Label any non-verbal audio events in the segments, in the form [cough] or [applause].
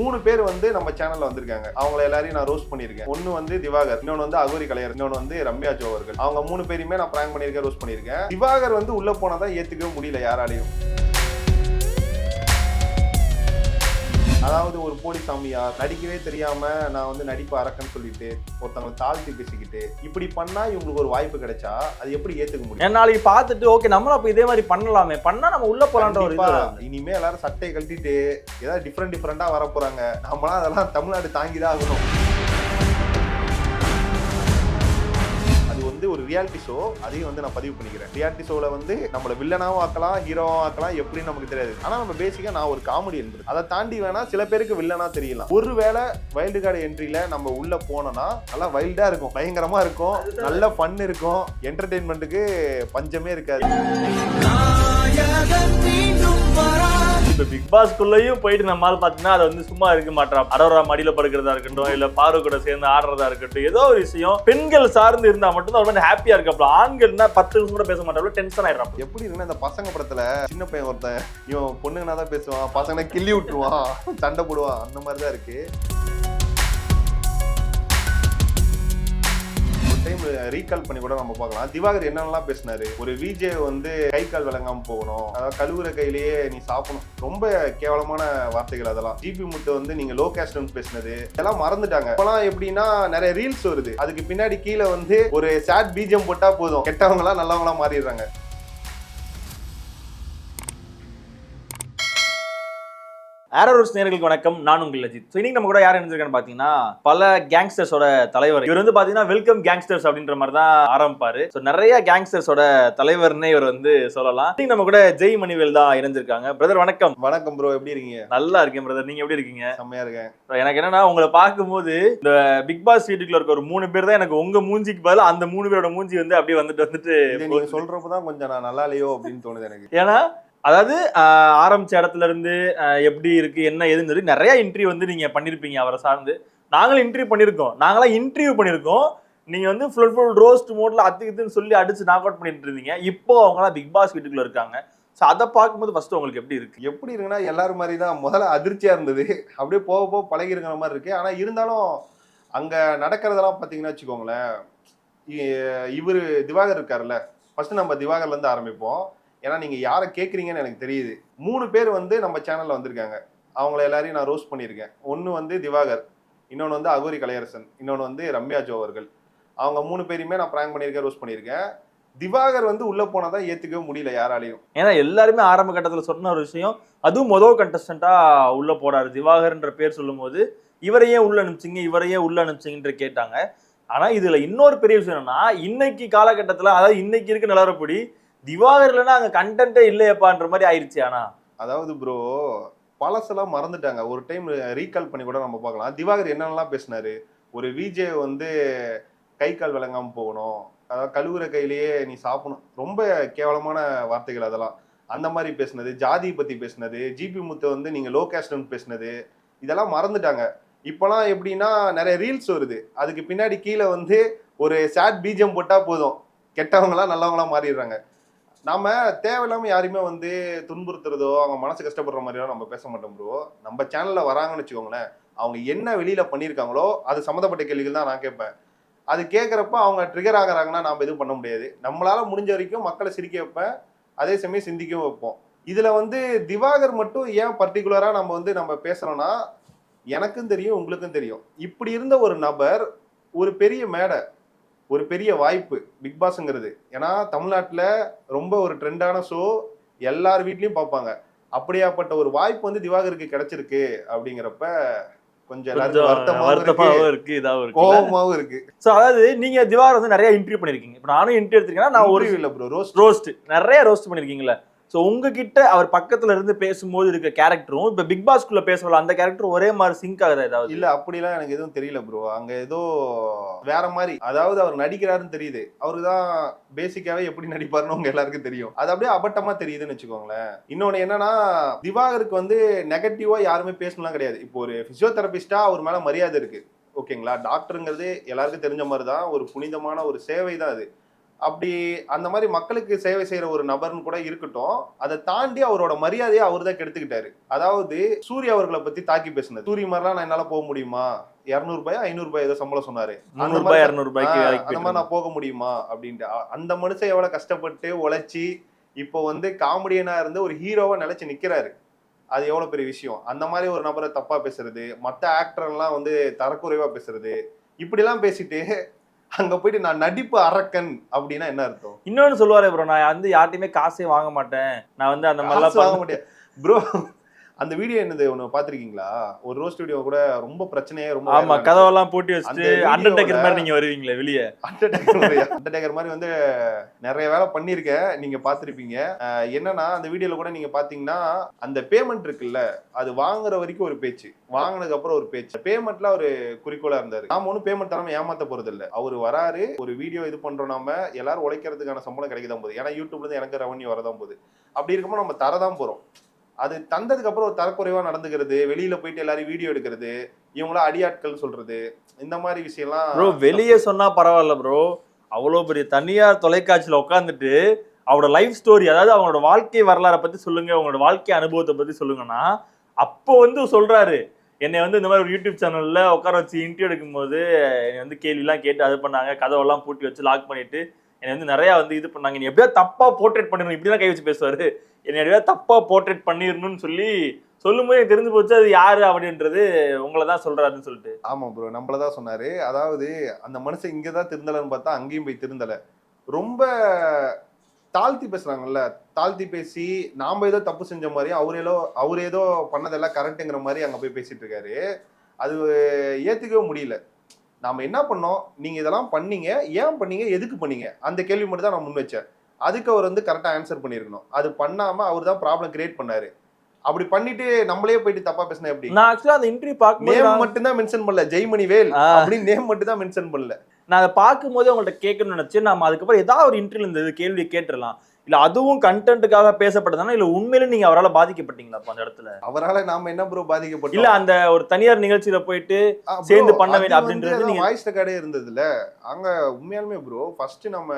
மூணு பேர் வந்து நம்ம சேனல்ல வந்திருக்காங்க. அவங்கள எல்லாரையும் நான் ரோஸ்ட் பண்ணியிருக்கேன். ஒன்னு வந்து திவாகர் இன்னொன்னு வந்து அகோரி கலையர் இன்னொன்னு வந்து ரம்யா ஜோ அவர்கள் அவங்க மூணு பேருமே நான் பிராங்க் பண்ணியிருக்கேன் ரோஸ்ட் பண்ணியிருக்கேன். திவாகர் வந்து உள்ள போனாதான் ஏத்துக்கவே முடியல யாராலையும். அதாவது ஒரு போலி சாமியார் நடிக்கவே தெரியாம நான் வந்து நடிப்பு அரக்கன்னு சொல்லிட்டு ஒருத்தவங்களை தாழ்த்தி பேசிக்கிட்டு இப்படி பண்ணா இவங்களுக்கு ஒரு வாய்ப்பு கிடைச்சா அது எப்படி ஏத்துக்க முடியும்? நாளைக்கு பார்த்துட்டு ஓகே நம்மளும் அப்ப இதே மாதிரி பண்ணலாமே. பண்ணா நம்ம உள்ள போலான்ற ஒரு. இனிமே எல்லாரும் சட்டையை கழட்டிட்டு ஏதாவது டிஃப்ரெண்ட் டிஃப்ரெண்டா வர போறாங்க நம்மளாம் அதெல்லாம் தமிழ்நாடு தாங்கிதான் ஆகணும். வந்து ஒரு ரியாலிட்டி ஷோ அதையும் வந்து நான் பதிவு பண்ணிக்கிறேன். ரியாலிட்டி ஷோவில் வந்து நம்மளை வில்லனாகவும் ஆக்கலாம் ஹீரோவாக ஆக்கலாம் எப்படின்னு நமக்கு தெரியாது. ஆனால் நம்ம பேசிக்காக நான் ஒரு காமெடி என்பது. அதை தாண்டி வேணா சில பேருக்கு வில்லனா தெரியலாம். ஒருவேளை வைல்டு கார்டு என்ட்ரியில் நம்ம உள்ளே போனோம்னா நல்லா வைல்டாக இருக்கும் பயங்கரமாக இருக்கும் நல்ல ஃபன் இருக்கும் என்டர்டெயின்மெண்ட்டுக்கு பஞ்சமே இருக்காது. இப்போ பிக் பாஸ்க்குள்ளேயும் போயிட்டு நம்மால் பாத்தீங்கன்னா அதை வந்து சும்மா இருக்க மாட்டா அரோரா மடியில் படுக்கிறதா இருக்கட்டும் இல்லை பார்வை கூட சேர்ந்து ஆடுறதா இருக்கட்டும் ஏதோ ஒரு விஷயம். பெண்கள் சார்ந்து இருந்தால் மட்டும் தான் அவர் ஹாப்பியாக இருக்கப்பல. ஆண்கள்னா பத்து நிமிஷம் கூட பேச மாட்டாங்க டென்ஷன் ஆயிடுறாப்ல எப்படி இருக்குன்னா இந்த பசங்க படத்துல சின்ன பையன் ஒருத்தன் இவன் பொண்ணுங்கன்னா தான் பேசுவான் பசங்கன்னா கிள்ளி விட்டுருவான் சண்டை போடுவான் அந்த மாதிரி தான் இருக்கு. டைம் ரீகால் பண்ணி கூட நம்ம பார்க்கலாம். திவாகர் என்னென்னலாம் பேசினாரு? ஒரு விஜே வந்து கை கால் விளங்காம போகணும். அதாவது கழுவுற கையிலேயே நீ சாப்பிடணும். ரொம்ப கேவலமான வார்த்தைகள் அதெல்லாம். ஜிபி முத்து வந்து நீங்க லோ கேஸ்ட் பேசினது இதெல்லாம் மறந்துட்டாங்க. இப்பெல்லாம் எப்படின்னா நிறைய ரீல்ஸ் வருது. அதுக்கு பின்னாடி கீழே வந்து ஒரு சேட் பீஜம் போட்டா போதும். கெட்டவங்களா நல்லவங்களா மாறிடுறாங்க. ஆரோஸ் நேர்களுக்கு வணக்கம். நான் உங்கள் அஜித். ஸோ இன்னைக்கு நம்ம கூட யார் இருந்திருக்கான்னு பார்த்தீங்கன்னா பல கேங்ஸ்டர்ஸோட தலைவர். இவர் வந்து பார்த்தீங்கன்னா வெல்கம் கேங்ஸ்டர்ஸ் அப்படின்ற மாதிரி தான் ஆரம்பிப்பாரு. ஸோ நிறைய கேங்ஸ்டர்ஸோட தலைவர்னே இவர் வந்து சொல்லலாம். இன்னைக்கு நம்ம கூட ஜெய் மணிவேல் தான் இணைஞ்சிருக்காங்க. பிரதர் வணக்கம். வணக்கம் ப்ரோ எப்படி இருக்கீங்க? நல்லா இருக்கேன் பிரதர் நீங்க எப்படி இருக்கீங்க? செம்மையா இருக்கேன். எனக்கு என்னன்னா உங்களை பார்க்கும்போது இந்த பிக் பாஸ் வீட்டுக்குள்ள இருக்க ஒரு மூணு பேர் தான் எனக்கு உங்க மூஞ்சிக்கு பதிலா அந்த மூணு பேரோட மூஞ்சி வந்து அப்படியே வந்துட்டு வந்துட்டு சொல்றப்பதான் கொஞ்சம் நான் நல்லா இல்லையோ அப்படின்னு தோணுது எனக்கு. ஏன்னா அதாவது ஆரம்பிச்ச இடத்துல இருந்து எப்படி இருக்கு என்ன ஏதுன்னு சொல்லி நிறைய இன்டர்வியூ வந்து நீங்க பண்ணிருப்பீங்க அவரை சார்ந்து. நாங்களும் இன்டர்வியூ பண்ணிருக்கோம். நாங்களாம் இன்டர்வியூ பண்ணிருக்கோம். நீங்க வந்து ஃபுல் ஃபுல் ரோஸ்ட் மோட்ல அத்துக்குதுன்னு சொல்லி அடிச்சு நாக் அவுட் பண்ணிட்டு இருந்தீங்க. இப்போ அவங்களாம் பிக் பாஸ் வீட்டுக்குள்ள இருக்காங்க. ஸோ அதை பார்க்கும்போது ஃபர்ஸ்ட் உங்களுக்கு எப்படி இருக்கு? எப்படி இருக்குன்னா எல்லாரும் மாதிரி தான் முதல்ல அதிர்ச்சியா இருந்தது. அப்படியே போக போக பழகி இருக்கிற மாதிரி இருக்கு. ஆனா இருந்தாலும் அங்க நடக்கிறதெல்லாம் பாத்தீங்கன்னா வச்சுக்கோங்களேன் இவர் திவாகர் இருக்காருல்ல. ஃபர்ஸ்ட் நம்ம திவாகர்ல இருந்து ஆரம்பிப்போம். ஏன்னா நீங்கள் யாரை கேட்குறீங்கன்னு எனக்கு தெரியுது. மூணு பேர் வந்து நம்ம சேனலில் வந்திருக்காங்க. அவங்கள எல்லாரையும் நான் ரோஸ்ட் பண்ணியிருக்கேன். ஒன்று வந்து திவாகர் இன்னொன்று வந்து அகோரி கலையரசன் இன்னொன்று வந்து ரம்யா ஜோ அவர்கள். அவங்க மூணு பேரையுமே நான் ப்ராங்க் பண்ணியிருக்கேன் ரோஸ்ட் பண்ணியிருக்கேன். திவாகர் வந்து உள்ள போனதான் ஏத்துக்கவே முடியல யாராலையும். ஏன்னா எல்லாருமே ஆரம்ப கட்டத்தில் சொன்ன ஒரு விஷயம் அதுவும் மொதல் கண்டஸ்டண்டா உள்ள போறாரு. திவாகர்ன்ற பேர் சொல்லும்போது இவரையே உள்ள அனுப்பிச்சிங்க? இவரையே உள்ள அனுப்பிச்சிங்கன்ற கேட்டாங்க. ஆனா இதுல இன்னொரு பெரிய விஷயம் என்னன்னா இன்னைக்கு காலகட்டத்தில் அதாவது இன்னைக்கு இருக்க நிலவரப்படி திவாகர் இல்லைன்னா அங்க கண்டென்ட்டே இல்லையப்பான்ற மாதிரி ஆயிடுச்சு ஆனா. அதாவது ப்ரோ பழசெல்லாம் மறந்துட்டாங்க. ஒரு டைம் ரீகால் பண்ணி கூட நம்ம பார்க்கலாம். திவாகர் என்னென்னலாம் பேசினாரு? ஒரு விஜே வந்து கை கால் விளங்காம போகணும். அதாவது கழுவுற கையிலேயே நீ சாப்பிடணும். ரொம்ப கேவலமான வார்த்தைகள் அதெல்லாம். அந்த மாதிரி பேசினது. ஜாதி பத்தி பேசினது. ஜிபி முத்து வந்து நீங்க லோ கேஸ்ட்னு பேசினது. இதெல்லாம் மறந்துட்டாங்க. இப்போலாம் எப்படின்னா நிறைய ரீல்ஸ் வருது. அதுக்கு பின்னாடி கீழே வந்து ஒரு சேட் பீஜம் போட்டா போதும். கெட்டவங்களா நல்லவங்களா மாறிடுறாங்க. நம்ம தேவையில்லாம யாரையுமே வந்து துன்புறுத்துறதோ அவங்க மனசு கஷ்டப்படுற மாதிரியோ நம்ம பேச மாட்டோம் ப்ரோ நம்ம சேனல்ல வராங்கன்னு வச்சுக்கோங்களேன் அவங்க என்ன வெளியில பண்ணியிருக்காங்களோ அது சம்மந்தப்பட்ட கேள்விகள் தான் நான் கேட்பேன். அது கேட்குறப்ப அவங்க ட்ரிகர் ஆகிறாங்கன்னா நாம் எதுவும் பண்ண முடியாது. நம்மளால முடிஞ்ச வரைக்கும் மக்களை சிரிக்க வைப்பேன். அதே சமயம் சிந்திக்கவும் வைப்போம். இதுல வந்து திவாகர் மட்டும் ஏன் பர்டிகுலரா நம்ம வந்து நம்ம பேசுறோம்னா எனக்கும் தெரியும் உங்களுக்கும் தெரியும். இப்படி இருந்த ஒரு நபர் ஒரு பெரிய மேடை ஒரு பெரிய வாய்ப்பு பிக் பாஸ்ங்கிறது ஏன்னா தமிழ்நாட்டில் ரொம்ப ஒரு ட்ரெண்டான ஷோ எல்லார் வீட்லயும் பார்ப்பாங்க. அப்படியாப்பட்ட ஒரு வாய்ப்பு வந்து திவாகருக்கு கிடைச்சிருக்கு அப்படிங்கிறப்ப கொஞ்சம் வருத்தமாவும் இருக்கு. இருக்கு இதாவும் இருக்கு. ஸோ அதாவது நீங்க திவாகர் வந்து நிறைய இன்டர்வியூ பண்ணிருக்கீங்க. இப்போ நானும் இன்டர்வியூ எடுத்திருக்கேன்னா நான் ஒரு இல்ல ப்ரோ ரோஸ் ரோஸ்ட் நிறைய ரோஸ்ட் பண்ணிருக்கீங்களா ஸோ உங்ககிட்ட அவர் பக்கத்துல இருந்து பேசும்போது இருக்க கேரக்டரும் இப்போ பிக் பாஸ்குள்ள பேசுறோம் அந்த கேரக்டர் ஒரே மாதிரி சிங்க் ஆகுதா ஏதாவது? இல்ல அப்படிலாம் எனக்கு எதுவும் தெரியல ப்ரோ அங்க ஏதோ வேற மாதிரி அதாவது அவர் நடிக்கிறாருன்னு தெரியுது. அவருக்கு தான் பேசிக்காவே எப்படி நடிப்பாருன்னு உங்க எல்லாருக்கும் தெரியும். அது அப்படியே அபட்டமா தெரியுதுன்னு வச்சுக்கோங்களேன். இன்னொன்னு என்னன்னா திவாகருக்கு வந்து நெகட்டிவா யாருமே பேசணும்லாம் கிடையாது. இப்போ ஒரு பிசியோதெரபிஸ்டா அவர் மேல மரியாதை இருக்கு. ஓகேங்களா? டாக்டருங்கிறது எல்லாருக்கும் தெரிஞ்ச மாதிரி தான் ஒரு புனிதமான ஒரு சேவை தான் அது. அப்படி அந்த மாதிரி மக்களுக்கு சேவை செய்யற ஒரு நபர்னு கூட இருக்கட்டும் அதை தாண்டி அவரோட மரியாதையை அவர் தான் கெடுத்துக்கிட்டாரு. அதாவது சூர்யா அவர்களை பத்தி தாக்கி பேசினது. சூரிய மாதிரிலாம் நான் என்னால போக முடியுமா? இருநூறு ரூபாய் ஐநூறு ரூபாய் ஏதோ சம்பளம் சொன்னாரு. அந்த மாதிரி நான் போக முடியுமா? அப்படின்ட்டு. அந்த மனுஷன் எவ்வளவு கஷ்டப்பட்டு உழைச்சி இப்போ வந்து காமெடியனா இருந்து ஒரு ஹீரோவா நிலைச்சு நிக்கிறாரு. அது எவ்வளவு பெரிய விஷயம். அந்த மாதிரி ஒரு நபரை தப்பா பேசுறது மத்த ஆக்டர் எல்லாம் வந்து தரக்குறைவா பேசுறது இப்படி எல்லாம் பேசிட்டு அங்க போயிட்டு நான் நடிப்பு அரக்கன் அப்படின்னா என்ன அர்த்தம்? இன்னொன்னு சொல்லுவாரு ப்ரோ நான் வந்து யார்ட்டையுமே காசே வாங்க மாட்டேன். நான் வந்து அந்த மாதிரிலாம் வாங்க முடியாது. ப்ரோ அந்த வீடியோ என்னது? ஒண்ணு பாத்திருக்கீங்களா ஒரு ரோஸ்ட் வீடியோ கூட ரொம்ப பிரச்சனையே ரொம்ப ஆமா. கதவெல்லாம் பூட்டி வச்சுட்டு அண்டர்டேக்கர் மாதிரி நீங்க வருவீங்களே வெளியே. அண்டர்டேக்கர் மாதிரி வந்து நிறைய வேலை பண்ணியிருக்கேன் நீங்க பார்த்திருப்பீங்க. என்னன்னா அந்த வீடியோல கூட நீங்க பாத்தீங்கன்னா அந்த பேமெண்ட் இருக்குல்ல அது வாங்குற வரைக்கும் ஒரு பேச்சு. வாங்கினதுக்கு அப்புறம் ஒரு பேச்சு. பேமெண்ட்ல ஒரு குறிக்கோளா இருந்தாரு. நாம ஒன்றும் பேமெண்ட் தராம ஏமாத்த போறது இல்ல அவர் வராரு ஒரு வீடியோ இது பண்றோம் நாம எல்லாரும் உழைக்கிறதுக்கான சம்பளம் கிடைக்கதான் போகுது. ஏன்னா யூடியூப்ல இருந்து எனக்கு ரெவன்யூ வரதான் போகுது. அப்படி இருக்கும்போது நம்ம தரதான் போறோம். அது தந்ததுக்கு அப்புறம் ஒரு தரக்குறைவா நடந்துக்கிறது வெளியில போயிட்டு எல்லாரும் வீடியோ எடுக்கிறது இவங்கள அடியாட்கள் சொல்றது இந்த மாதிரி விஷயம்லாம் ப்ரோ வெளியே சொன்னா பரவாயில்ல ப்ரோ அவ்வளோ பெரிய தனியார் தொலைக்காட்சியில உட்காந்துட்டு அவரோட லைஃப் ஸ்டோரி அதாவது அவங்களோட வாழ்க்கை வரலாறை பத்தி சொல்லுங்க அவங்களோட வாழ்க்கை அனுபவத்தை பத்தி சொல்லுங்கன்னா அப்போ வந்து சொல்றாரு. என்னை வந்து இந்த மாதிரி ஒரு யூடியூப் சேனல்ல உட்கார வச்சு இன்டர்வியூ எடுக்கும்போது என்னை வந்து கேள்விலாம் கேட்டு அது பண்ணாங்க கதவெல்லாம் பூட்டி வச்சு லாக் பண்ணிட்டு என்னை வந்து நிறையா வந்து இது பண்ணாங்க. நீ எப்படியா தப்பாக போர்ட்ரேட் பண்ணிடணும். இப்படிலாம் கை வச்சு பேசுவார். என்னை எப்படியா தப்பாக போர்ட்ரேட் பண்ணிடணும்னு சொல்லி சொல்லும்போது எனக்கு தெரிஞ்சு போச்சு அது யாரு அப்படின்றது உங்களை தான் சொல்றாருன்னு சொல்லிட்டு. ஆமா ப்ரோ நம்மளதான் சொன்னாரு. அதாவது அந்த மனுஷன் இங்கே தான் திருந்தலைன்னு பார்த்தா அங்கேயும் போய் திருந்தலை. ரொம்ப தாழ்த்தி பேசுறாங்கல்ல. தாழ்த்தி பேசி நாம ஏதோ தப்பு செஞ்ச மாதிரி அவர் ஏதோ அவர் ஏதோ பண்ணதெல்லாம் கரெக்டுங்கிற மாதிரி அங்கே போய் பேசிட்டு இருக்காரு. அது ஏற்றுக்கவே முடியல. நாம என்ன பண்ணோம்? நீங்க இதெல்லாம் பண்ணீங்க. ஏன் பண்ணீங்க? எதுக்கு பண்ணீங்க? அந்த கேள்வி மட்டும் தான் நான் முன் வச்சேன். அதுக்கு அவர் வந்து கரெக்டா ஆன்சர் பண்ணியிருக்கணும். அது பண்ணாம அவர் தான் ப்ராப்ளம் கிரியேட் பண்ணாரு. அப்படி பண்ணிட்டு நம்மளே போயிட்டு தப்பா பேசினா எப்படி? நான் ஆக்சுவலா அந்த இன்டர்வியூ பார்க்கும்போது நேம் மட்டும் தான் மென்ஷன் பண்ணல. ஜெய்மணி வேல். அப்படின்னு நேம் மட்டும் தான் மென்ஷன் பண்ணல. நான் அதை பார்க்கும்போது உங்கள்ட்ட கேட்கணும்னு நினைச்சு நம்ம அதுக்கப்புறம் ஏதாவது ஒரு இன்டர்வியூ இந்த கேள்வி கேட்டுடலாம். இல்ல அதுவும் கண்டென்ட்டுக்காக பேசப்பட்டதானா இல்ல உண்மையிலே நீங்க அவரால் பாதிக்கப்பட்டீங்களா அந்த இடத்துல? அவரால நாம என்ன ப்ரோ பாதிக்கப்பட்டோம்? இல்ல அந்த ஒரு தனியார் நிகழ்ச்சியில போயிட்டு சேர்ந்து பண்ண வேண்டிய அப்படின்றது நீங்க- வாய்ஸ் ரெக்கார்டே இருந்ததுல. அங்க உண்மையாலுமே ப்ரோ ஃபர்ஸ்ட் நம்ம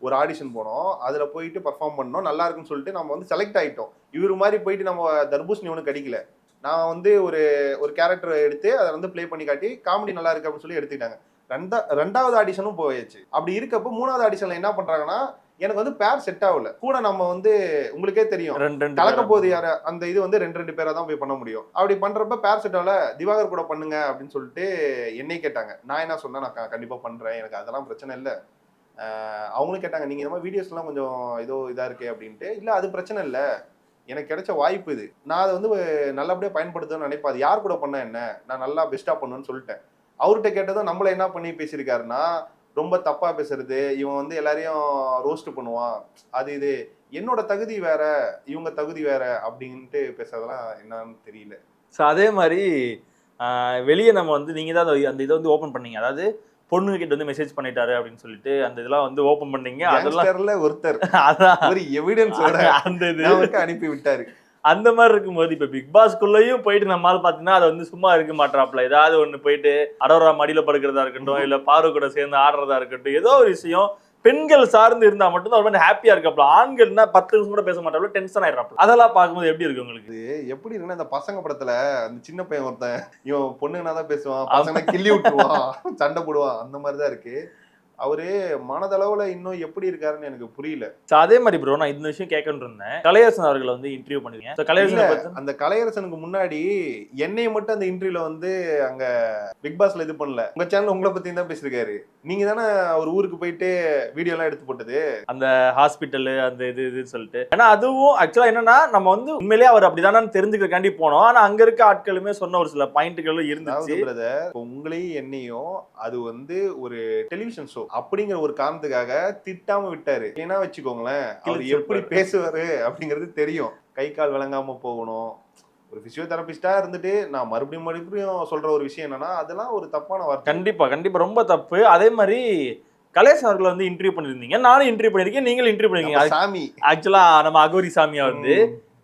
ஒரு ஆடிஷன் போனோம். அதுல போயிட்டு பர்ஃபார்ம் பண்ணோம். நல்லா இருக்குன்னு சொல்லிட்டு நம்ம வந்து செலக்ட் ஆயிட்டோம். இவரு மாதிரி போயிட்டு நம்ம தர்பூசணி ஒன்றும் கிடைக்கல. நான் வந்து ஒரு ஒரு கேரக்டர் எடுத்து அதை வந்து ப்ளே பண்ணி காட்டி காமெடி நல்லா இருக்கு அப்படின்னு சொல்லி எடுத்துக்கிட்டாங்க. ரெண்டா ரெண்டாவது ஆடிஷனும் போயாச்சு. அப்படி இருக்கப்போ மூணாவது ஆடிஷன்ல என்ன பண்றாங்கன்னா எனக்கு வந்து பேர் செட் ஆகல. கூட நம்ம வந்து உங்களுக்கே தெரியும். கலக்க? போது யார அந்த இது வந்து ரெண்டு ரெண்டு பேரா தான் போய் பண்ண முடியும். அப்படி பண்றப்ப பேர் செட்டால திவாகர் கூட பண்ணுங்க அப்படின்னு சொல்லிட்டு என்னை கேட்டாங்க. நான் என்ன சொன்னேன் நான் கண்டிப்பா பண்றேன். எனக்கு அதெல்லாம் பிரச்சனை இல்லை. அவங்களும் கேட்டாங்க நீங்க இந்த மாதிரி வீடியோஸ் எல்லாம் கொஞ்சம் ஏதோ இதா இருக்கே அப்படின்ட்டு. இல்ல அது பிரச்சனை இல்லை. எனக்கு கிடைச்ச வாய்ப்பு இது. நான் அதை வந்து நல்லபடியா பயன்படுத்தணும்னு நினைப்பேன். அது யார் கூட பண்ண என்ன? நான் நல்லா பெஸ்டா பண்ணுவேன்னு சொல்லிட்டேன். அவர்கிட்ட கேட்டதும் நம்மள என்ன பண்ணி பேசியிருக்காருன்னா ரொம்ப தப்பா பேசுறது. இவன் வந்து எல்லாரையும் ரோஸ்ட் பண்ணுவான். அது இது. என்னோட தகுதி வேற இவங்க தகுதி வேற அப்படின்ட்டு பேசுறதெல்லாம் என்னன்னு தெரியல. ஸோ அதே மாதிரி வெளியே நம்ம வந்து நீங்க தான் அந்த- இதை வந்து ஓபன் பண்ணீங்க. அதாவது பொண்ணுங்க கிட்ட வந்து மெசேஜ் பண்ணிட்டாரு அப்படின்னு சொல்லிட்டு அந்த இதெல்லாம் வந்து ஓபன் பண்ணீங்க. அதெல்லாம் ஒருத்தர். [laughs] அதான். ஒரு எவிடன்ஸோட அந்த இது. அனுப்பி விட்டாரு. அந்த மாதிரி இருக்கும்போது இப்ப பிக் பாஸ்க்குள்ளேயும் போயிட்டு நம்மால் பாத்தீங்கன்னா அதை வந்து சும்மா இருக்க மாட்டாப்ல ஏதாவது ஒண்ணு போயிட்டு அடோரா மடியில படுக்கிறதா இருக்கட்டும் இல்ல பாரு கூட சேர்ந்து ஆடுறதா இருக்கட்டும் ஏதோ ஒரு விஷயம் பெண்கள் சார்ந்து இருந்தா மட்டும் தான் ரொம்ப ஹாப்பியா இருக்காப்ல ஆண்கள்னா பத்து நிமிஷம் கூட பேச மாட்டாப்ல டென்ஷன் ஆயிடுறாப்ல அதெல்லாம் பார்க்கும்போது எப்படி இருக்கு உங்களுக்கு? எப்படி இருக்குன்னா இந்த பசங்க படத்துல அந்த சின்ன பையன் ஒருத்தன் இவன் பொண்ணுங்கன்னா தான் பேசுவான் பசங்க கிள்ளி விட்டுருவான் சண்டை போடுவான் அந்த மாதிரி தான் இருக்கு. அவரு மனதளவுல இன்னும் எப்படி இருக்காருன்னு எனக்கு புரியல. அதே மாதிரி ப்ரோ நான் இந்த விஷயம் இருந்தேன். கலையரசன் அவர்களை வந்து இன்டர்வியூ பண்ணுவீங்க. அந்த கலையரசனுக்கு முன்னாடி என்னைய மட்டும் அந்த இன்டர்வியூல வந்து அங்க பிக் பாஸ்ல இது பண்ணல. உங்க சேனல் உங்களை பத்தி தான் பேசிருக்காரு நீங்க தானே அவர் ஊருக்கு போயிட்டு வீடியோ எல்லாம் எடுத்து போட்டது. ஹாஸ்பிட்டல் அந்த இது இதுன்னு சொல்லிட்டு. ஏன்னா அதுவும் ஆக்சுவலா என்னன்னா நம்ம வந்து உண்மையிலேயே அவர் அப்படிதானு தெரிஞ்சுக்கிறக்காண்டி போனோம். ஆனா அங்க இருக்க ஆட்களுமே சொன்ன ஒரு சில பாயிண்ட்டுகளும் அதாவது இருந்துச்சு உங்களையும் என்னையும் அது வந்து ஒரு டெலிவிஷன் ஷோ அப்படிங்கிற ஒரு காரணத்துக்காக திட்டாம விட்டாரு. ஏன்னா வச்சுக்கோங்களேன் அவர் எப்படி. பேசுவாரு அப்படிங்கிறது தெரியும். கை கால் விளங்காம போகணும். ஒரு பிசியோதெரபிஸ்டா இருந்துட்டு நான் மறுபடியும் மறுபடியும் சொல்ற ஒரு விஷயம் என்னன்னா அதெல்லாம் ஒரு தப்பான வார்த்தை. கண்டிப்பா கண்டிப்பா. ரொம்ப தப்பு. அதே மாதிரி கலேஷ் அவர்களை வந்து இன்டர்வியூ பண்ணிருந்தீங்க நானும் இன்டர்வியூ பண்ணிருக்கேன் நீங்களும் இன்டர்வியூ பண்ணிருக்கீங்க சாமி. ஆக்சுவலா நம்ம அகோரி சாமியா வந்து.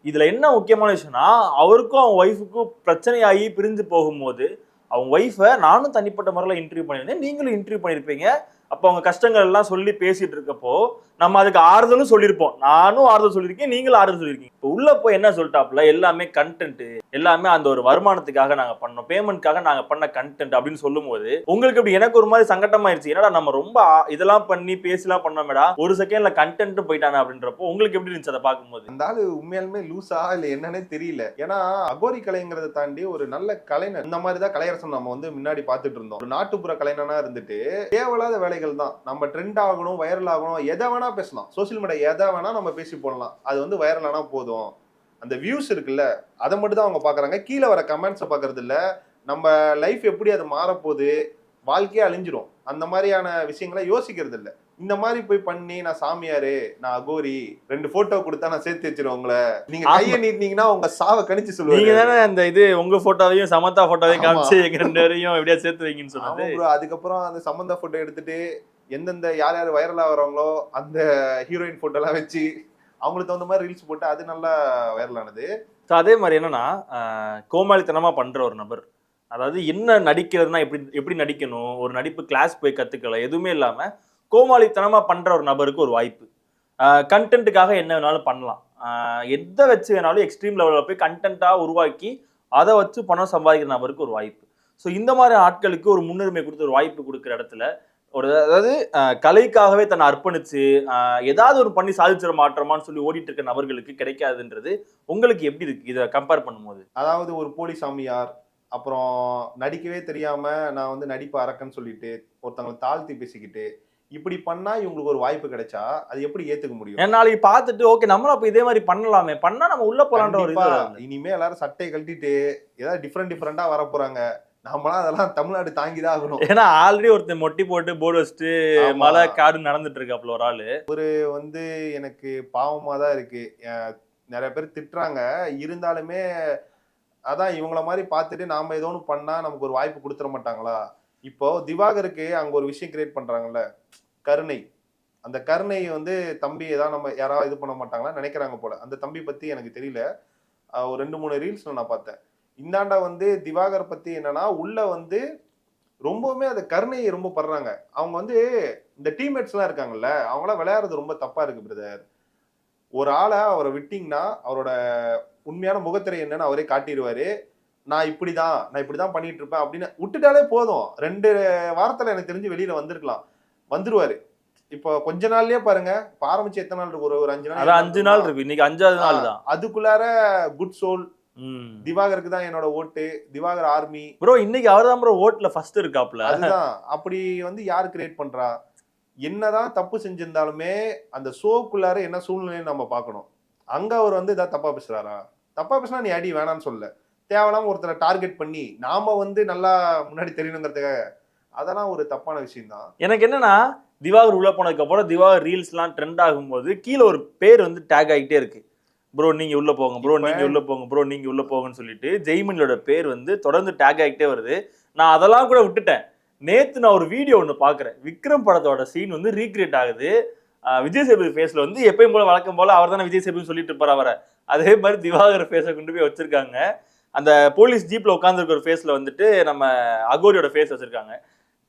இதுல என்ன முக்கியமான விஷயம்னா அவருக்கும் அவங்க ஒய்ஃபுக்கும் பிரச்சனையாகி பிரிஞ்சு போகும்போது அவங்க ஒய்ஃபை நானும் தனிப்பட்ட முறையில் இன்டர்வியூ பண்ணியிருந்தேன். நீங்களும் இன்டர்வியூ பண்ணியிருப்பீங்க. அப்போ அவங்க கஷ்டங்கள் எல்லாம் சொல்லி பேசிட்டு இருக்கப்போ நம்ம அதுக்கு ஆறுதலும் சொல்லியிருப்போம். நானும் ஆறுதல் சொல்லியிருக்கேன் நீங்களும் ஆறுதல் சொல்லியிருக்கீங்க. இப்போ உள்ள போய் என்ன சொல்லிட்டாப்ல எல்லாமே கண்டென்ட் எல்லாமே அந்த ஒரு வருமானத்துக்காக நாங்கள் பண்ணோம். பேமெண்ட்காக நாங்கள் பண்ண கண்டென்ட் அப்படின்னு சொல்லும்போது உங்களுக்கு இப்படி எனக்கு ஒரு மாதிரி சங்கட்டமாயிருச்சு. என்னடா நம்ம ரொம்ப இதெல்லாம் பண்ணி பேசிலாம் பண்ணோமேடா ஒரு செகண்ட்ல கண்டென்ட் போயிட்டானா அப்படின்றப்போ உங்களுக்கு எப்படி இருந்துச்சு அதை பார்க்கும்போது? இந்த ஆளு உண்மையாலுமே லூஸா இல்லை என்னன்னே தெரியல. ஏன்னா அகோரி கலைங்கிறத தாண்டி ஒரு நல்ல கலைஞர் இந்த மாதிரி தான் கலையரசன் நம்ம வந்து முன்னாடி பார்த்துட்டு இருந்தோம். ஒரு நாட்டுப்புற கலைஞனா இருந்துட்டு தேவையில்லாத வேலைகள் தான். நம்ம ட்ரெண்ட் ஆகணும் வைரல் ஆகணும் எதை வேணா பேசலாம். சோஷியல் மீடியா எதை வேணா நம்ம பேசி போடலாம். அது வந்து வைரல் ஆனா போதும். அந்த வியூஸ் இருக்குல்ல அதை மட்டும் தான் அவங்க பாக்குறாங்க கீழே வர கமெண்ட்ஸை பாக்குறது இல்ல நம்ம லைஃப் எப்படி அது மாறப்போகுது? வாழ்க்கையே அழிஞ்சிரும். அந்த மாதிரியான விஷயங்களை யோசிக்கிறது இல்ல இந்த மாதிரி போய் பண்ணி நான் சாமியாரு நான் அகோரி ரெண்டு போட்டோ கொடுத்தா நான் சேர்த்து வச்சிருவேன் உங்களை. நீங்க. கையை நீட்டினீங்கன்னா உங்க சாவை கணிச்சு நீங்க சொல்லுவாங்க தானே அந்த இது உங்க போட்டோவையும் சமந்தா போட்டோவையும் ஆமா. காமிச்சு எங்க ரெண்டு பேரையும் எப்படியா சேர்த்து வைங்கன்னு ப்ரோ அதுக்கப்புறம் அந்த சம்பந்த போட்டோ எடுத்துட்டு எந்தெந்த யார் யார் வைரல் ஆகுறாங்களோ அந்த ஹீரோயின் ஃபோட்டோலாம் வச்சு அவங்களுக்கு தகுந்த மாதிரி ரீல்ஸ் போட்டு அது நல்லா வைரலானது ஸோ அதே மாதிரி என்னன்னா கோமாளித்தனமாக பண்ணுற ஒரு நபர். அதாவது என்ன நடிக்கிறதுனா எப்படி எப்படி நடிக்கணும் ஒரு நடிப்பு கிளாஸ் போய் கற்றுக்கல எதுவுமே இல்லாமல் கோமாளித்தனமாக பண்ணுற ஒரு நபருக்கு ஒரு வாய்ப்பு. கண்டென்ட்டுக்காக என்ன வேணாலும் பண்ணலாம். எதை வச்சு வேணாலும் எக்ஸ்ட்ரீம் லெவலில் போய் கண்டென்ட்டாக உருவாக்கி அதை வச்சு பணம் சம்பாதிக்கிற நபருக்கு ஒரு வாய்ப்பு. ஸோ இந்த மாதிரி ஆட்களுக்கு ஒரு முன்னுரிமை கொடுத்து ஒரு வாய்ப்பு கொடுக்குற இடத்துல ஒரு அதாவது கலைக்காகவே தன்னை அர்ப்பணிச்சு ஏதாவது ஒரு பண்ணி சாதிச்சிட மாற்றமான்னு சொல்லி ஓடிட்டு இருக்க நபர்களுக்கு கிடைக்காதுன்றது உங்களுக்கு எப்படி இருக்கு? இதை கம்பேர் பண்ணும்போது. அதாவது ஒரு போலி சாமியார் அப்புறம் நடிக்கவே தெரியாம நான் வந்து நடிப்பு அரக்கன்னு சொல்லிட்டு ஒருத்தவங்களை தாழ்த்தி பேசிக்கிட்டு இப்படி பண்ணா இவங்களுக்கு ஒரு வாய்ப்பு கிடைச்சா அது எப்படி ஏத்துக்க முடியும்? நாளைக்கு பார்த்துட்டு ஓகே நம்மளும் அப்ப இதே மாதிரி பண்ணலாமே. பண்ணா நம்ம உள்ள போலான்ற ஒரு. இனிமே எல்லாரும் சட்டையை கழட்டிட்டு ஏதாவது டிஃப்ரெண்ட் டிஃப்ரெண்டா வர போறாங்க நாமெல்லாம் அதெல்லாம் தமிழ்நாடு தாங்கிதான் ஆகணும். ஏன்னா ஆல்ரெடி ஒருத்தன் மொட்டி போட்டு போர்டு வச்சுட்டு. மலை காடு நடந்துட்டு இருக்காப்ல ஒரு ஆளு. வந்து எனக்கு பாவமா தான் இருக்கு நிறைய பேர் திட்டுறாங்க. இருந்தாலுமே அதான் இவங்கள மாதிரி பார்த்துட்டு நாம ஏதோ ஒன்று பண்ணா நமக்கு ஒரு வாய்ப்பு கொடுத்துட மாட்டாங்களா? இப்போ திவாகருக்கு அங்க ஒரு விஷயம் கிரியேட் பண்றாங்கல்ல கருணை. அந்த கருணை வந்து தம்பி ஏதாவது நம்ம யாராவது இது பண்ண மாட்டாங்களா நினைக்கிறாங்க போல. அந்த தம்பி பத்தி எனக்கு தெரியல. ஒரு ரெண்டு மூணு ரீல்ஸ்ல நான் பார்த்தேன். இந்தாண்டா வந்து திவாகர் பத்தி என்னன்னா உள்ள வந்து ரொம்பவுமே அந்த கருணையை ரொம்ப படுறாங்க. அவங்க வந்து இந்த டீம்மேட்ஸ் எல்லாம் இருக்காங்கல்ல அவங்களாம் விளையாடுறது ரொம்ப தப்பா இருக்கு பிரதர் ஒரு ஆளை அவரை விட்டீங்கன்னா அவரோட உண்மையான முகத்திரை என்னன்னு அவரே காட்டிடுவாரு. நான் இப்படிதான் நான் இப்படிதான் பண்ணிட்டு இருப்பேன் அப்படின்னு விட்டுட்டாலே போதும். ரெண்டு வாரத்துல எனக்கு தெரிஞ்சு வெளியில வந்திருக்கலாம். வந்துருவாரு. இப்போ கொஞ்ச நாள்லயே பாருங்க இப்ப ஆரம்பிச்சு எத்தனை நாள் இருக்கு? ஒரு ஒரு அஞ்சு நாள் அஞ்சு நாள் இருக்கு. இன்னைக்கு அஞ்சாவது நாள் தான் அதுக்குள்ளார குட் சோல் திவாகருக்கு தான் என்னோட ஓட்டு திவாகர் ஆர்மி. ப்ரோ இன்னைக்கு அவர் தான் ப்ரோ ஓட்டுல ஃபர்ஸ்ட் இருக்காப்ல. அதுதான். அப்படி வந்து யார் கிரியேட் பண்றா? என்னதான் தப்பு செஞ்சிருந்தாலுமே அந்த ஷோக்குள்ளார என்ன சூழ்நிலைன்னு நம்ம பார்க்கணும். அங்க அவர் வந்து ஏதாவது தப்பா பேசுறாரா? தப்பா பேசினா நீ அடி வேணாம்னு சொல்ல தேவையில்லாம ஒருத்தரை டார்கெட் பண்ணி நாம வந்து நல்லா முன்னாடி தெரியணுங்கிறதுக்காக அதெல்லாம் ஒரு தப்பான விஷயம் தான் எனக்கு என்னன்னா திவாகர் உள்ள போனதுக்கு அப்புறம் திவாகர் ரீல்ஸ்லாம் ட்ரெண்ட் ஆகும்போது கீழே ஒரு பேர் வந்து டேக் ஆகிட்டே இருக்கு. ப்ரோ நீங்க உள்ள போங்க ப்ரோ நீங்க உள்ள போங்க ப்ரோ நீங்க உள்ள போங்கன்னு சொல்லிட்டு ஜெய்மனியோட பேர் வந்து தொடர்ந்து டேக் ஆகிட்டே வருது. நான் அதெல்லாம் கூட விட்டுட்டேன். நேத்து நான் ஒரு வீடியோ ஒன்று பார்க்குறேன் விக்ரம் படத்தோட சீன் வந்து ரீக்ரியேட் ஆகுது. விஜய் சேதுபதி ஃபேஸ்ல வந்து எப்பயும் போல வழக்கம் போல அவர் தானே விஜய் சேதுபதி சொல்லிட்டு இருப்பார் அவரை. அதே மாதிரி திவாகர் ஃபேஸை கொண்டு போய் வச்சிருக்காங்க. அந்த போலீஸ் ஜீப்ல உட்காந்துருக்க ஒரு ஃபேஸ்ல வந்துட்டு நம்ம அகோரியோட ஃபேஸ் வச்சிருக்காங்க.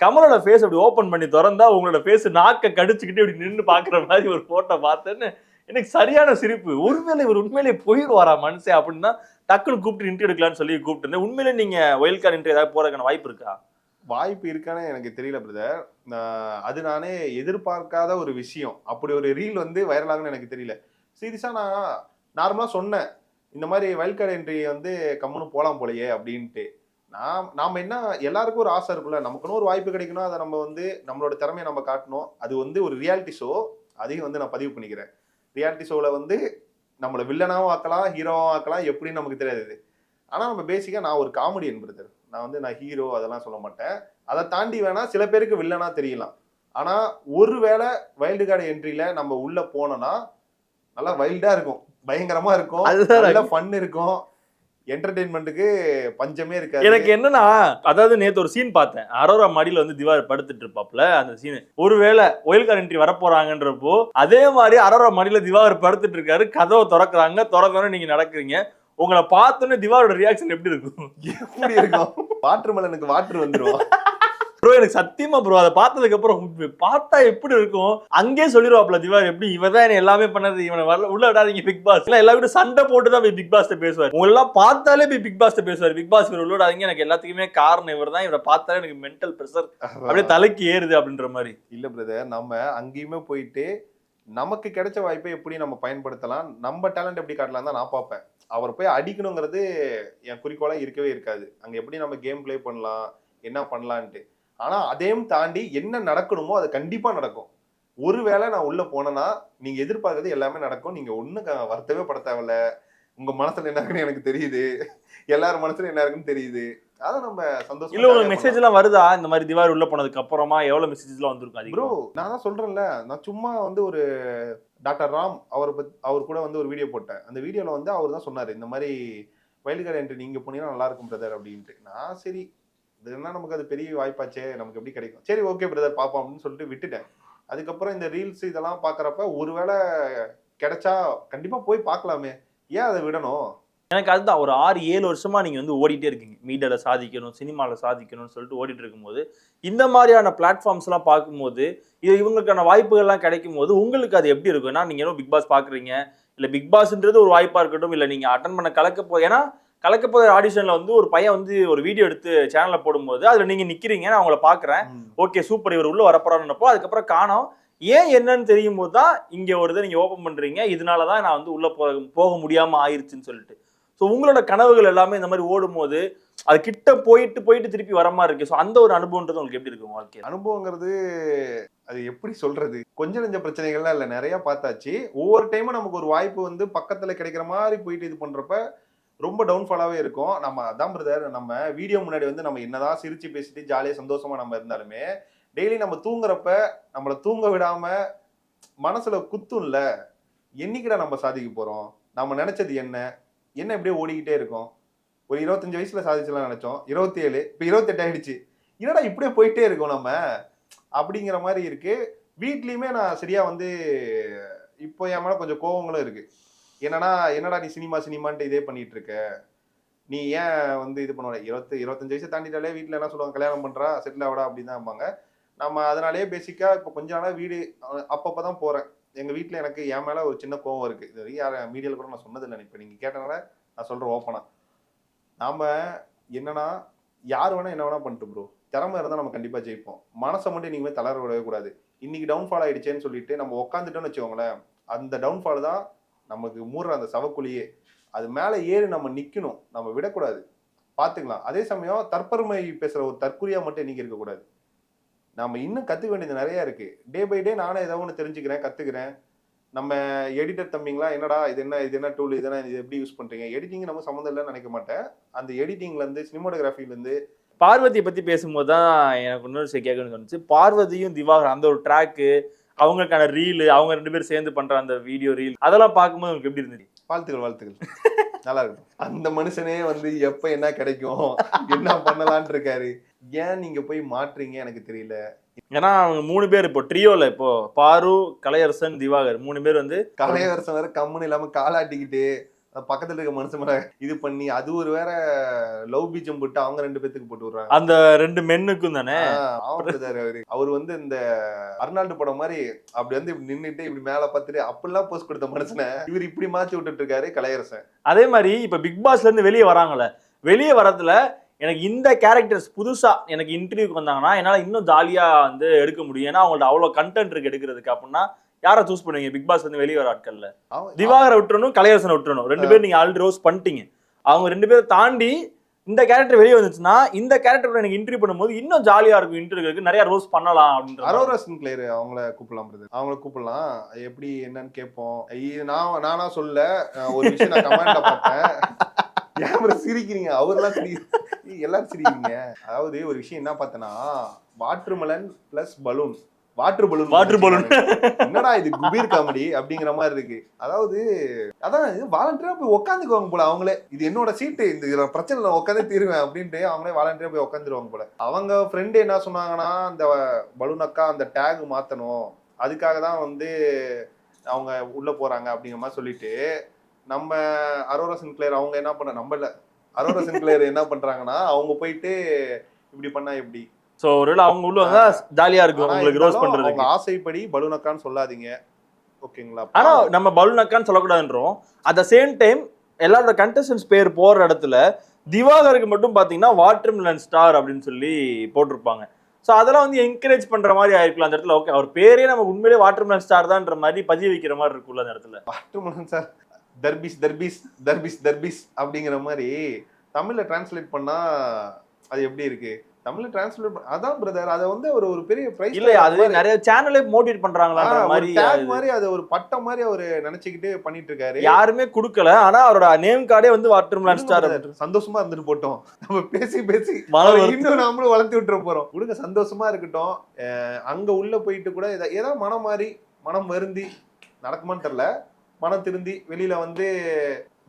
கமலோட ஃபேஸ் அப்படி ஓபன் பண்ணி திறந்தா உங்களோட ஃபேஸ் நாக்க கடிச்சுக்கிட்டு இப்படி நின்னு பாக்குற மாதிரி ஒரு போட்டோ பார்த்தேன்னு எனக்கு சரியான சிரிப்பு. ஒருவேளை இவர் உண்மையிலேயே போயிடுவாரா மனுஷன் அப்படின்னா டக்குனு கூப்பிட்டு இன்ட்ரி எடுக்கலாம்னு சொல்லி கூப்பிட்டு இருந்தேன் உண்மையிலே நீங்க ஒயில் கார்டு இன்ட்ரி ஏதாவது போறதுக்கான வாய்ப்பு இருக்கா? வாய்ப்பு இருக்கானே எனக்கு தெரியல பிரதர் அது நானே எதிர்பார்க்காத ஒரு விஷயம். அப்படி ஒரு ரீல் வந்து வைரல் ஆகுன்னு எனக்கு தெரியல. சீரியஸா நான் நார்மலா சொன்னேன். இந்த மாதிரி வயல் கார்டு என்ட்ரி வந்து கம்முன்னு போலாம் போலயே அப்படின்ட்டு. நாம் நாம் என்ன எல்லாருக்கும் ஒரு ஆசை இருக்குல்ல நமக்குன்னு ஒரு வாய்ப்பு கிடைக்கணும். அதை நம்ம வந்து நம்மளோட திறமையை நம்ம காட்டணும். அது வந்து ஒரு ரியாலிட்டி ஷோ அதையும் வந்து நான் பதிவு பண்ணிக்கிறேன். ரியாலிட்டி ஷோவில் வந்து நம்மளை வில்லனாவும் ஆக்கலாம் ஹீரோவாகவும் ஆக்கலாம் எப்படின்னு நமக்கு தெரியாது ஆனா நம்ம பேசிக்கா நான் ஒரு காமெடியன் பிரதர் நான் வந்து நான் ஹீரோ அதெல்லாம் சொல்ல மாட்டேன். அதை தாண்டி வேணா சில பேருக்கு வில்லனா தெரியலாம். ஆனா ஒருவேளை வைல்டு கார்டு என்ட்ரியில நம்ம உள்ள போனோம்னா நல்லா வைல்டா இருக்கும். பயங்கரமா இருக்கும். நல்ல ஃபன் இருக்கும். என்டர்டெயின்மெண்ட்டுக்கு பஞ்சமே இருக்காது. எனக்கு என்னன்னா அதாவது நேத்து ஒரு சீன் பார்த்தேன். அரோரா மடியில வந்து திவார் படுத்துட்டு இருப்பாப்ல அந்த சீன் ஒருவேளை ஒயில் கார் என்ட்ரி வரப்போறாங்கன்றப்போ அதே மாதிரி அரோரா மடியில திவாகர் படுத்துட்டு இருக்காரு கதவை திறக்கறாங்க திறக்கணும் நீங்க நடக்குறீங்க. உங்களை பார்த்தோன்னே திவாரோட ரியாக்ஷன் எப்படி இருக்கும்? எப்படி இருக்கும்? வாட்டர் மெலனுக்கு வாட்டர் வந்துரும்? ப்ரோ எனக்கு சத்தியமா ப்ரோ அதை பார்த்ததுக்கு அப்புறம் பார்த்தா எப்படி இருக்கும்? அங்கே சொல்லிடுவாப்ல திவார் எப்படி இவர் தான் என்ன எல்லாமே பண்ணது இவனை வரல உள்ள விடாதீங்க பிக் பாஸ் எல்லாம் எல்லாரும் சண்டை போட்டு தான் போய் பிக் பாஸ் பேசுவார். உங்க பார்த்தாலே போய் பிக் பாஸ் பேசுவார். பிக் பாஸ் இவர் உள்ள விடாதீங்க எனக்கு எல்லாத்துக்குமே காரணம் இவர் தான். இவரை பார்த்தாலே எனக்கு மென்டல் ப்ரெஷர் அப்படியே தலைக்கு ஏறுது அப்படின்ற மாதிரி. இல்ல பிரதர் நம்ம அங்கேயுமே போயிட்டு நமக்கு கிடைச்ச வாய்ப்பை எப்படி நம்ம பயன்படுத்தலாம் நம்ம டேலண்ட் எப்படி காட்டலாம் தான் நான் பார்ப்பேன். அவர் போய் அடிக்கணுங்கிறது என் குறிக்கோளாக இருக்கவே இருக்காது. அங்கே எப்படி நம்ம கேம் ப்ளே பண்ணலாம் என்ன பண்ணலான்ட்டு. ஆனால் அதையும் தாண்டி என்ன நடக்கணுமோ அது கண்டிப்பாக நடக்கும். ஒருவேளை நான் உள்ளே போனேன்னா நீங்கள் எதிர்பார்க்கறது எல்லாமே நடக்கும். நீங்கள் ஒன்றும் வருத்தவே பட தேவையில்ல. உங்கள் மனசில் என்ன இருக்குன்னு எனக்கு தெரியுது. எல்லார் மனசுல என்ன இருக்குன்னு தெரியுது. அதான் நம்ம சந்தோஷம் இல்ல உங்களுக்கு மெசேஜ் எல்லாம் வருதா? இந்த மாதிரி திவாரி உள்ள போனதுக்கு அப்புறமா எவ்வளவு மெசேஜ் எல்லாம் வந்திருக்கும் ப்ரோ நான் தான் சொல்றேன்ல. நான் சும்மா வந்து ஒரு டாக்டர் ராம் அவர் அவர் கூட வந்து ஒரு வீடியோ போட்டேன். அந்த வீடியோல வந்து அவர் தான் சொன்னாரு இந்த மாதிரி வயல்கார் என்ட்ரி நீங்க போனீங்கன்னா நல்லா இருக்கும் பிரதர் அப்படின்ட்டு. நான் சரி இல்லைன்னா நமக்கு அது பெரிய வாய்ப்பாச்சே நமக்கு எப்படி கிடைக்கும்? சரி ஓகே பிரதர் பார்ப்போம் அப்படின்னு சொல்லிட்டு விட்டுட்டேன். அதுக்கப்புறம் இந்த ரீல்ஸ் இதெல்லாம் பார்க்குறப்ப ஒருவேளை கிடைச்சா கண்டிப்பாக போய் பார்க்கலாமே ஏன் அதை விடணும்? எனக்கு அதுதான் ஒரு ஆறு ஏழு வருஷமாக நீங்கள் வந்து ஓடிட்டே இருக்கீங்க. மீடியாவில் சாதிக்கணும் சினிமாவில் சாதிக்கணும்னு சொல்லிட்டு ஓடிட்டு இருக்கும்போது இந்த மாதிரியான பிளாட்ஃபார்ம்ஸ்லாம் பார்க்கும்போது இது இவங்களுக்கான வாய்ப்புகள்லாம் கிடைக்கும் போது உங்களுக்கு அது எப்படி இருக்குன்னா நீங்கள் ஏதோ பிக் பாஸ் பார்க்குறீங்க இல்லை பிக் பாஸ்ன்றது ஒரு வாய்ப்பாக இருக்கட்டும் இல்லை நீங்கள் அட்டன் பண்ண கலக்க போ ஏன்னா கலக்கப்போகிற ஆடிஷனில் வந்து ஒரு பையன் வந்து ஒரு வீடியோ எடுத்து சேனலில் போடும்போது அதில் நீங்கள் நிற்கிறீங்க நான் அவங்கள பார்க்குறேன். ஓகே சூப்பர் இவர் உள்ளே வரப்போறான்னப்போ அதுக்கப்புறம் காணோம். ஏன் என்னன்னு தெரியும் போது தான் இங்கே ஒரு இதை நீங்கள் ஓப்பன் பண்ணுறீங்க இதனால தான் நான் வந்து உள்ளே போக போக முடியாமல் ஆயிடுச்சுன்னு சொல்லிட்டு. ஸோ உங்களோட கனவுகள் எல்லாமே இந்த மாதிரி ஓடும் போது அது கிட்ட போயிட்டு போயிட்டு திருப்பி வர மாதிரி இருக்கு. ஸோ அந்த ஒரு அனுபவன்றது உங்களுக்கு எப்படி இருக்கும் வாழ்க்கை அனுபவங்கிறது அது எப்படி சொல்றது? கொஞ்சம் நெஞ்ச பிரச்சனைகள்லாம் இல்லை நிறைய பார்த்தாச்சு. ஒவ்வொரு டைமும் நமக்கு ஒரு வாய்ப்பு வந்து பக்கத்தில் கிடைக்கிற மாதிரி போயிட்டு இது பண்ணுறப்ப ரொம்ப டவுன்ஃபாலாகவே இருக்கும். நம்ம அதான் பிரதர் நம்ம வீடியோ முன்னாடி வந்து நம்ம என்னதான் சிரிச்சு பேசிட்டு ஜாலியாக சந்தோஷமாக நம்ம இருந்தாலுமே டெய்லி நம்ம தூங்குறப்ப நம்மளை தூங்க விடாமல் மனசில் குத்தும்ல என்னைக்கிடா நம்ம சாதிக்க போகிறோம் நம்ம நினச்சது என்ன? என்ன இப்படியே ஓடிக்கிட்டே இருக்கும்? ஒரு இருபத்தஞ்சு வயசுல சாதிச்சலாம் நினைச்சோம். இருபத்தி ஏழு இப்போ இருபத்தெட்டு ஆயிடுச்சு. என்னடா இப்படியே போயிட்டே இருக்கோம் நம்ம? அப்படிங்கிற மாதிரி இருக்கு. வீட்லேயுமே நான் சரியா வந்து இப்போ என் மேலே கொஞ்சம் கோவங்களும் இருக்குது என்னன்னா என்னடா நீ சினிமா சினிமான்ட்டு இதே பண்ணிட்டு இருக்க நீ ஏன் வந்து இது பண்ண இருபத்தி இருபத்தஞ்சு வயசு தாண்டிட்டாலே வீட்டில் என்ன சொல்லுவாங்க? கல்யாணம் பண்ணுறா செட்டில் ஆவடா அப்படின்னு தான் நம்ம அதனாலேயே பேசிக்காக இப்போ கொஞ்ச நாளாக வீடு அப்பப்போ தான் போகிறேன் எங்கள் வீட்டில் எனக்கு என் மேலே ஒரு சின்ன கோவம் இருக்குது இது வரைக்கும் யார் மீடியாவில் கூட நான் சொன்னதில்லை. இப்போ நீங்கள் கேட்டனால நான் சொல்கிறேன் ஓப்பனாக நாம் என்னன்னா யார் வேணால் என்ன வேணால் பண்ணிட்டு ப்ரோ திறமை இருந்தால் நம்ம கண்டிப்பாக ஜெயிப்போம். மனசை மட்டும் இனிமேல் தளர விடவே கூடாது. இன்னைக்கு டவுன்ஃபால் ஆகிடுச்சேன்னு சொல்லிட்டு நம்ம உட்காந்துட்டோம்னு வச்சுக்கோங்களேன் அந்த டவுன்ஃபால் தான் நமக்கு மூடுற அந்த சவக்குழியே அது மேலே ஏறி நம்ம நிற்கணும் நம்ம விடக்கூடாது. பார்த்துக்கலாம். அதே சமயம் தற்பெருமை பேசுகிற ஒரு தற்குறியாக மட்டும் இன்றைக்கி இருக்கக்கூடாது. நம்ம இன்னும் கற்றுக்க வேண்டியது நிறையா இருக்குது டே பை டே நானே ஏதோ ஒன்று தெரிஞ்சுக்கிறேன் கற்றுக்கிறேன் நம்ம எடிட்டர் தம்பிங்களா என்னடா இது என்ன இது என்ன டூல் இதெல்லாம் இது எப்படி யூஸ் பண்ணுறீங்க எடிட்டிங் நம்ம சம்மந்தம் இல்லைன்னு நினைக்க மாட்டேன். அந்த எடிட்டிங்லேருந்து சினிமோட்டோகிராஃபிலேருந்து பார்வதியை பற்றி பேசும்போது தான் எனக்கு இன்னொரு விஷயம் கேட்கணும்னு தோணுச்சு. பார்வதியும் திவாகர் அந்த ஒரு ட்ராக்கு அவங்களுக்கான ரீல் அவங்க ரெண்டு பேரும் சேர்ந்து பண்ற அந்த வீடியோ ரீல் அதெல்லாம் பார்க்கும்போது உங்களுக்கு எப்படி இருந்துச்சு? வாழ்த்துக்கள் வாழ்த்துக்கள். நல்லா இருக்கும். அந்த மனுஷனே வந்து எப்ப என்ன கிடைக்கும் என்ன பண்ணலான் இருக்காரு. ஏன் நீங்க போய் மாற்றுறீங்க எனக்கு தெரியல. ஏன்னா அவங்க மூணு பேர் இப்போ ட்ரியோல இப்போ பாரு கலையரசன் திவாகர் மூணு பேர் வந்து கலையரசன் வேற கம்முன்னு இல்லாம காலாட்டிக்கிட்டு பக்கத்துல இருக்க மனுஷன் இது பண்ணி அது ஒரு வேற லவ் பீஜம் போட்டு அவங்க ரெண்டு பேத்துக்கு போட்டு விடுறாங்க. அந்த ரெண்டு மென்னுக்கும் தானே? அவரு. அவர் வந்து இந்த அர்னால்டு படம் மாதிரி அப்படி வந்து இப்படி நின்றுட்டு இப்படி மேல பார்த்துட்டு அப்படிலாம் போஸ்ட் கொடுத்த மனுஷனை இவர் இப்படி மாத்தி விட்டுட்டு இருக்காரு கலையரசன். அதே மாதிரி இப்ப பிக் பாஸ்ல இருந்து வெளியே வராங்களே வெளியே வரதுல எனக்கு இந்த கேரக்டர்ஸ் புதுசா எனக்கு இன்டர்வியூக்கு வந்தாங்கன்னா என்னால இன்னும் ஜாலியா வந்து எடுக்க முடியும். ஏன்னா அவங்கள்ட்ட அவ்வளவு கண்டென்ட் இருக்கு எடுக்கிறதுக்கு அப்படின்னா யாரை சூஸ் பண்ணுவீங்க? பிக் பாஸ் வந்து வெளியே வர ஆட்கள்ல திவாகரை விட்டுறணும் கலையரசனை விட்டுறணும். ரெண்டு பேரும் நீங்க ஆல்ரெடி ரோஸ் பண்ணிட்டீங்க. அவங்க ரெண்டு பேரும் தாண்டி இந்த கேரக்டர் வெளியே வந்துச்சுன்னா இந்த கேரக்டர் எனக்கு இன்ட்ரி பண்ணும்போது இன்னும் ஜாலியா இருக்கும் இன்டர்வியூக்கு நிறைய ரோஸ் பண்ணலாம் அப்படின்னு அரோரா சின்க்ளேர் அவங்கள கூப்பிடலாம் அவங்கள கூப்பிடலாம். எப்படி என்னன்னு கேட்போம். இது நான் நானா சொல்ல ஒரு விஷயம் நான் கமெண்ட்ல பார்த்தேன் ஏன் சிரிக்கிறீங்க? அவர்லாம் சிரி எல்லாரும் சிரிக்கிறீங்க. அதாவது ஒரு விஷயம் என்ன பார்த்தேன்னா watermelon plus balloon water balloon water balloon என்னடா இது குபீர் காமெடி அப்படிங்கிற மாதிரி இருக்கு. அதாவது அதான் இது வாலண்டியரா போய் உட்காந்துக்குவாங்க போல அவங்களே. இது என்னோட சீட்டு இந்த பிரச்சனை நான் உட்காந்து தீருவேன் அப்படின்ட்டு அவங்களே வாலண்டியரா போய் உட்காந்துருவாங்க போல. அவங்க ஃப்ரெண்டு என்ன சொன்னாங்கன்னா அந்த பலூனக்கா அந்த டேக் மாத்தணும். அதுக்காக தான் வந்து அவங்க உள்ள போறாங்க அப்படிங்கிற மாதிரி சொல்லிட்டு நம்ம அரோரா சின்க்ளேர் அவங்க என்ன பண்ண நம்மள அரோரா சின்க்ளேர் என்ன பண்றாங்கன்னா அவங்க போயிட்டு இப்படி பண்ணா எப்படி? சோ ஒருவேளை அவங்க உள்ள வந்தா ஜாலியா இருக்கும் உங்களுக்கு ரோஸ் பண்றதுக்கு. ஆசைப்படி பலூனக்கான்னு சொல்லாதீங்க. ஓகேங்களா? ஆனா நம்ம பலூனக்கான்னு சொல்லக்கூடாதுன்றோம். அட் த சேம் டைம் எல்லாரோட கண்டஸ்டன்ஸ் பேர் போற இடத்துல திவாகருக்கு மட்டும் பாத்தீங்கன்னா வாட்டர் மிலன் ஸ்டார் அப்படின்னு சொல்லி போட்டிருப்பாங்க. ஸோ அதெல்லாம் வந்து என்கரேஜ் பண்ற மாதிரி ஆயிருக்கலாம் அந்த இடத்துல. ஓகே அவர் பேரே நம்ம உண்மையிலேயே வாட்டர் மிலன் ஸ்டார் தான்ற மாதிரி பதிய வைக்கிற மாதிரி இருக்குல்ல அந்த இடத்துல. பாட்டுமலன் சார் தர்பிஸ் தர்பிஸ் தர்பிஸ் தர்பிஸ் அப்படிங்கிற மாதிரி தமிழ்ல டிரான்ஸ்லேட் பண்ணா அது எப்படி இருக்கு? தமிழ்ல டிரான்ஸ்லேட் அதான் பிரதர் அதை வந்து ஒரு ஒரு பெரிய பிரைஸ் இல்ல அது நிறைய சேனலே மோட்டிவேட் பண்றாங்களான்ற மாதிரி மாதிரி அது ஒரு பட்டம் மாதிரி அவரு நினைச்சுக்கிட்டு பண்ணிட்டு இருக்காரு யாருமே கொடுக்கல ஆனா அவரோட நேம் கார்டே வந்து வாட்டர் ஸ்டார் சந்தோஷமா இருந்துட்டு போட்டோம். நம்ம பேசி பேசி அவரை. இன்னும் நாமளும் வளர்த்து விட்டுற போறோம். விடுங்க சந்தோஷமா இருக்கட்டும். அங்க உள்ள போயிட்டு கூட ஏதா- ஏதாவது மனம் மாறி மனம் வருந்தி நடக்குமான்னு தெரியல. மனம் திருந்தி வெளியில வந்து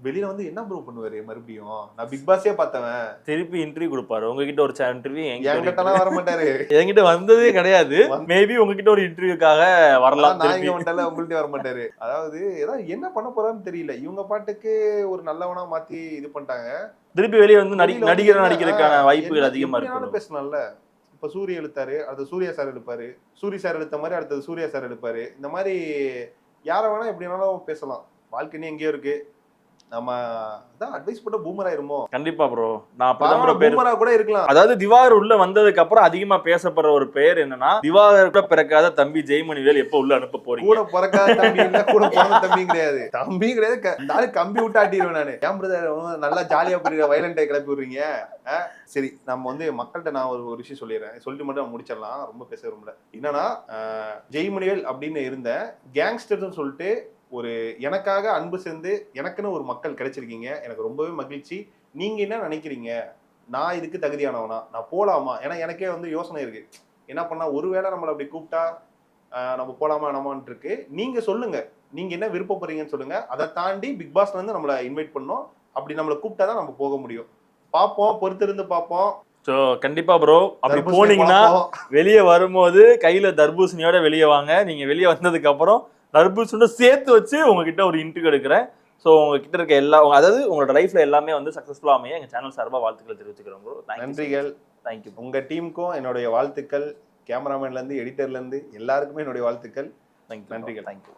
வெளியில வந்து என்ன ப்ரூவ் பண்ணுவாரு மறுபடியும்? நான் பிக் பாஸே பார்த்தவன். திருப்பி இன்டர்வியூ கொடுப்பாரு. உங்ககிட்ட ஒரு இன்டர்வியூ என்கிட்டலாம் வர மாட்டாரு. என்கிட்ட வந்ததே கிடையாது. மேபி உங்ககிட்ட ஒரு இன்டர்வியூக்காக வரலாம் நான் இங்க வந்துட்டால உங்கள்ட்ட வர மாட்டாரு. அதாவது ஏதாவது என்ன பண்ண போறான்னு தெரியல. இவங்க பாட்டுக்கு ஒரு நல்லவனா மாத்தி இது பண்ணிட்டாங்க. திருப்பி வெளியே வந்து நடிகர் நடிக்கிறதுக்கான வாய்ப்புகள் அதிகமா இருக்கு பேசலாம்ல. இப்ப சூரிய எழுத்தாரு அடுத்து சூர்யா சார் எடுப்பாரு. சூரிய சார் எடுத்த மாதிரி அடுத்தது சூர்யா சார் எடுப்பாரு. இந்த மாதிரி யார வேணா எப்படி வேணாலும் பேசலாம். வாழ்க்கைன்னு எங்கேயோ இருக்கு. நம்ம அதான் அட்வைஸ் பண்ண பூமர் ஆயிருமோ? கண்டிப்பா ப்ரோ நான் அப்பதான் bro பேர் பூமரா கூட இருக்கலாம். அதாவது திவாகர் உள்ள வந்ததுக்கு அப்புறம் அதிகமா பேசப்படுற ஒரு பெயர் என்னன்னா திவாகர் கூட பிறக்காத தம்பி ஜெய்மணிவேல் எப்ப உள்ள அனுப்ப போறீங்க? கூட பிறக்காத தம்பி இல்ல கூட பிறந்த தம்பி கிடையாது. தம்பி கிடையாது கம்பி விட்டு ஆட்டிடுவேன் நானு. ஏன் பிரதர் நல்லா ஜாலியா போயிருக்க வைலண்டை கிளப்பி விடுறீங்க? சரி நம்ம வந்து மக்கள்கிட்ட நான் ஒரு ஒரு விஷயம் சொல்லிடுறேன். சொல்லிட்டு மட்டும் முடிச்சிடலாம். ரொம்ப பேச விரும்பல. என்னன்னா ஜெய்மணிவேல் அப்படின்னு இருந்த கேங்ஸ்டர்னு சொல்லிட்டு ஒரு எனக்காக அன்பு சேர்ந்து எனக்குன்னு ஒரு மக்கள் கிடைச்சிருக்கீங்க. எனக்கு ரொம்பவே மகிழ்ச்சி. நீங்க என்ன நினைக்கிறீங்க? நான் இதுக்கு தகுதியானவனா? நான் போலாமா? ஏன்னா எனக்கே வந்து யோசனை இருக்கு. என்ன பண்ணா ஒருவேளை நம்மளை அப்படி கூப்பிட்டா நம்ம போலாமா வேணாமான்னு இருக்கு. நீங்க சொல்லுங்க. நீங்க என்ன விருப்பப்படுறீங்கன்னு சொல்லுங்க. அதை தாண்டி பிக் பாஸ்ல இருந்து நம்மளை இன்வைட் பண்ணோம். அப்படி நம்மளை கூப்பிட்டா தான் நம்ம போக முடியும். பார்ப்போம். பொறுத்திருந்து பார்ப்போம். சோ கண்டிப்பா ப்ரோ அப்படி போனீங்கன்னா. வெளியே வரும்போது கையில தர்பூசணியோட வெளியே வாங்க. நீங்க வெளியே வந்ததுக்கு அப்புறம் தர்பூசணியோட சேர்த்து வச்சு உங்ககிட்ட ஒரு இன்டர்வியூ எடுக்கிறேன். ஸோ உங்ககிட்ட இருக்க எல்லா அதாவது உங்களோட லைஃப்ல எல்லாமே வந்து சக்ஸஸ்ஃபுல்லா அமைய எங்க சேனல் சார்பா வாழ்த்துக்கள் தெரிவிச்சுக்கிறோம் ப்ரோ நன்றிகள். தேங்க்யூ உங்க டீமுக்கும் என்னுடைய வாழ்த்துக்கள் கேமராமேன்ல இருந்து எடிட்டர்ல இருந்து எல்லாருக்குமே என்னுடைய வாழ்த்துக்கள். நன்றிகள். தேங்க்யூ